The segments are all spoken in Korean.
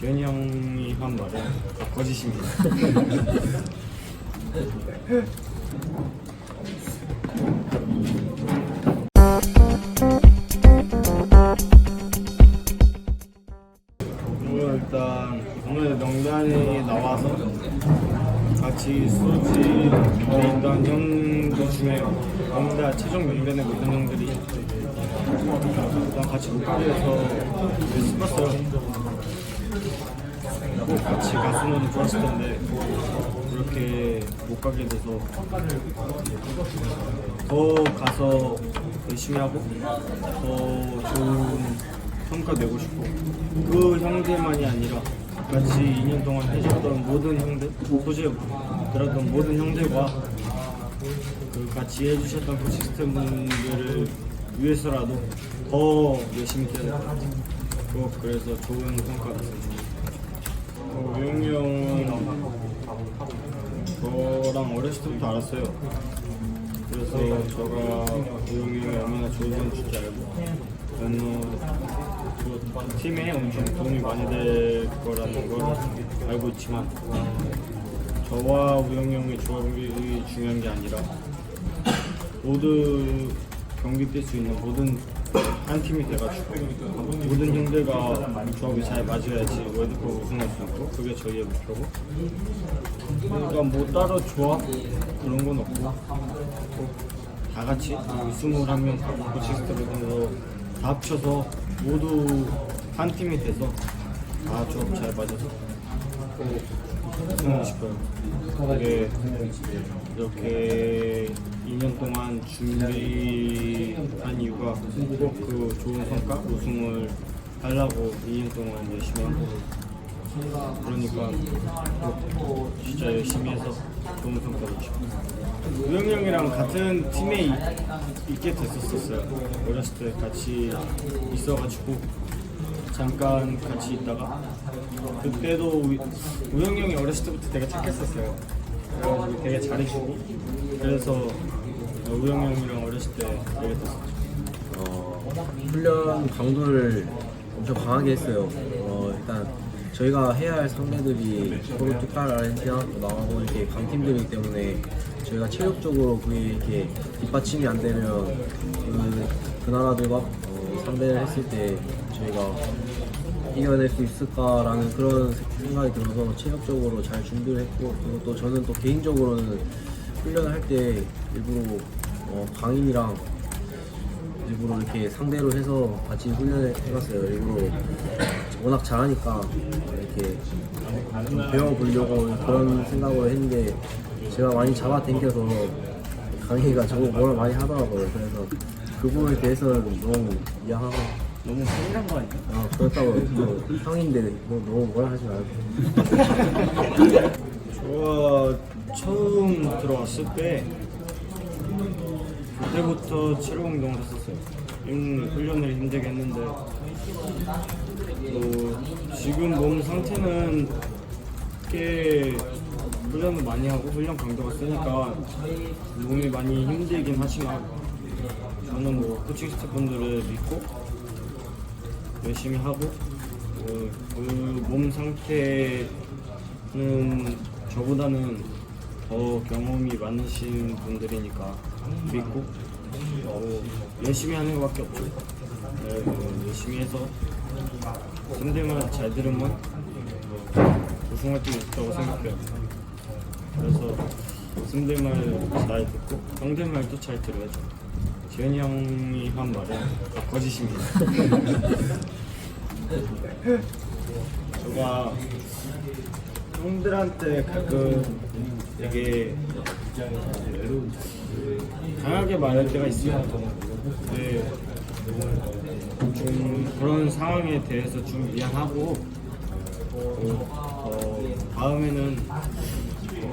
재현이 형이 한 말은 다 거짓입니다. 오늘 일단 오늘 명단에 나와서 같이 수지 있던 형들 중에 명단 최종 명단에 있던 형들이 일단 같이 못 가게 해서 싶었어요. 꼭 같이 갔으면 좋았을 텐데 그렇게 못 가게 돼서 더 가서 열심히 하고 더 좋은 성과 내고 싶고 그 형들만이 아니라 같이 2년 동안 해줬던 모든 형들 소재 들었던 모든 형들과 그 같이 해주셨던 그 시스템 분들을 위해서라도 더 열심히 뛰어야 될것 같아요. 꼭 그래서 좋은 성과 났으면 좋겠어요. 어, 우영이 형은 저랑 어렸을 때부터 알았어요. 그래서 저가 우영이 형이 얼마나 좋은 선수인지 알고 저는 그 팀에 엄청 도움이 많이 될 거라는 걸 알고 있지만 저와 우영이 형의 조합이 중요한 게 아니라 모두 경기 뛸 수 있는 모든 한 팀이 돼가지고 모든 형들과 조합이 잘 맞아야지 월드컵 우승할 수 있고 그게 저희의 목표고 그러니까 뭐 따로 조합 그런 건 없고 꼭다 같이 21명 갖고 시스템으로 다 합쳐서 모두 한 팀이 돼서 다 조합 잘 맞아서 꼭 싶어요. 그게 이렇게 2년 동안 준비한 이유가 꼭 그 좋은 성과 우승을 하려고 2년 동안 열심히 하고 그러니까 꼭 진짜 열심히 해서 좋은 성과 내고 싶어요. 우영이 형이랑 같은 팀에 이- 있게 됐었어요. 어렸을 때 같이 있어가지고 잠깐 같이 있다가 그때도 우- 우영이 형이 어렸을 때부터 되게 착했었어요. 그래가지고 되게 잘해주고 그래서 우영이 형이랑 어렸을 때 되게 됐었죠. 어, 훈련 강도를 엄청 강하게 했어요. 어, 일단 저희가 해야 할 상대들이 아르헨티나 또 나가고 이렇게 강팀들이기 때문에 저희가 체력적으로 그게 이렇게 뒷받침이 안 되면 그, 그 나라들과 어, 상대를 했을 때 저희가 이겨낼 수 있을까라는 그런 생각이 들어서 체력적으로 잘 준비를 했고 그리고 또 저는 또 개인적으로는 훈련을 할 때 일부러 어, 강인이랑 일부러 이렇게 상대로 해서 같이 훈련을 해봤어요. 일부러 워낙 잘하니까 이렇게 좀 배워보려고 그런 생각으로 했는데 제가 많이 잡아당겨서 강희가 저거 뭐라 많이 하더라고요. 그래서 그 부분에 대해서는 너무 미안하고 너무 성실한 거 아니야? 아 그렇다고 뭐 형인데 뭐 너무 뭐라 하지 말고 저가 처음 들어왔을 때 그때부터 체력 운동을 했었어요. 음, 훈련을 힘들게 했는데 또 지금 몸 상태는 꽤 훈련을 많이 하고 훈련 강도가 세니까 몸이 많이 힘들긴 하지만 저는 뭐 코칭 스태프분들을 믿고 열심히 하고 그 몸 상태는 저보다는 더 경험이 많으신 분들이니까 믿고 어, 열심히 하는 것밖에 없죠. 네, 뭐 열심히 해서 선생님만 잘 들으면 뭐 우승할 수 있다고 생각해요. 그래서 선생님 말잘 듣고 형들 말도 잘 들어야죠. 지현이 형이 한 말은 다 거짓입니다. 제가 형들한테 가끔 되게 강하게 말할 때가 있어요. 근데 좀 그런 상황에 대해서 좀 미안하고 어, 다음에는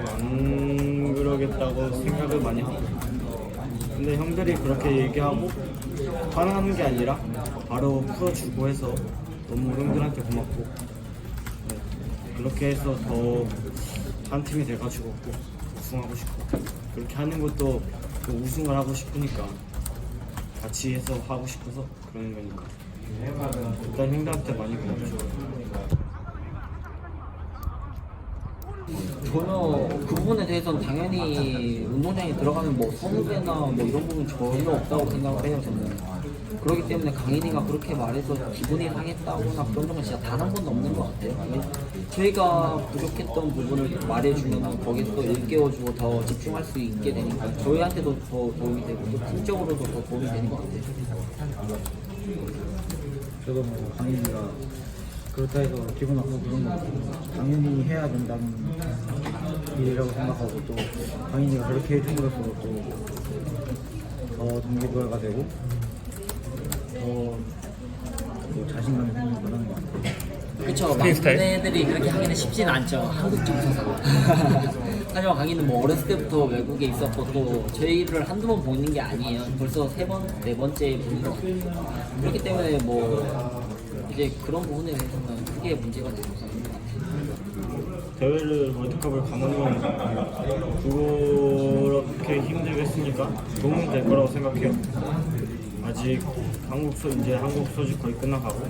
안 그러겠다고 생각을 많이 하고 근데 형들이 그렇게 얘기하고 화나는 게 아니라 바로 풀어주고 해서 너무 형들한테 고맙고 네, 그렇게 해서 더 한 팀이 돼가지고 꼭 우승하고 싶고 그렇게 하는 것도 그 우승을 하고 싶으니까 같이 해서 하고 싶어서 그러는 거니까. 일단 형들한테 많이 고맙죠 전혀 그 부분에 대해서는 당연히 운동장에 들어가면 뭐 선후배나 뭐 이런 부분 전혀 없다고 생각을 해요 저는. 그렇기 때문에 강인이가 그렇게 말해서 기분이 상했다거나 그런 적은 진짜 단 한 번도 없는 것 같아요. 저희가 부족했던 부분을 말해주면 거기서 또 일깨워주고 더 집중할 수 있게 되니까 저희한테도 더 도움이 되고 또 팀적으로도 더 도움이 되는 것 같아요. 저도 뭐 강인이가 그렇다 해서 기분 나쁘고 그런 건 당연히 해야 된다는 일이라고 생각하고 또 강인이가 그렇게 해줌으로써 또더 동기부여가 되고 더또 자신감이 생기고 그러는 것 같아요. 그쵸. 막내들이 그렇게 하기는 쉽진 않죠. 한국 쪽에서 하지만 강희는 뭐 어렸을 때부터 외국에 있었고 또 저희를 한두 번 보는 게 아니에요. 벌써 세 번, 네 번째 보는 것 같아요. 그렇기 때문에 뭐 이제 그런 부분에 대해서는 크게 문제가 되는 것 같아요 대회를 월드컵을 가는 건 그렇게 힘들게 했으니까 도움이 될 거라고 생각해요. 아직 한국 소 이제 한국 소식 거의 끝나가고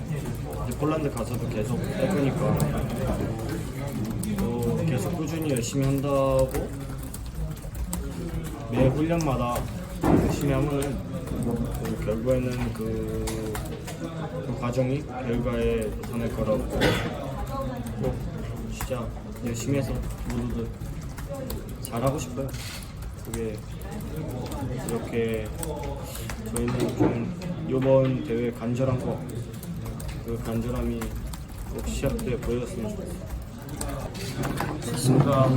이제 폴란드 가서도 계속 할 거니까 또 계속 꾸준히 열심히 한다고 매 훈련마다 열심히 하면 또 결국에는 그, 그 과정이 결과에 나타날 거라고 꼭 진짜 열심히 해서 모두들 잘하고 싶어요. 그게 이렇게 저희는 좀 이번 대회 간절한 거, 그 간절함이 꼭 시합 때 보여줬으면 좋겠어요. 고맙습니다.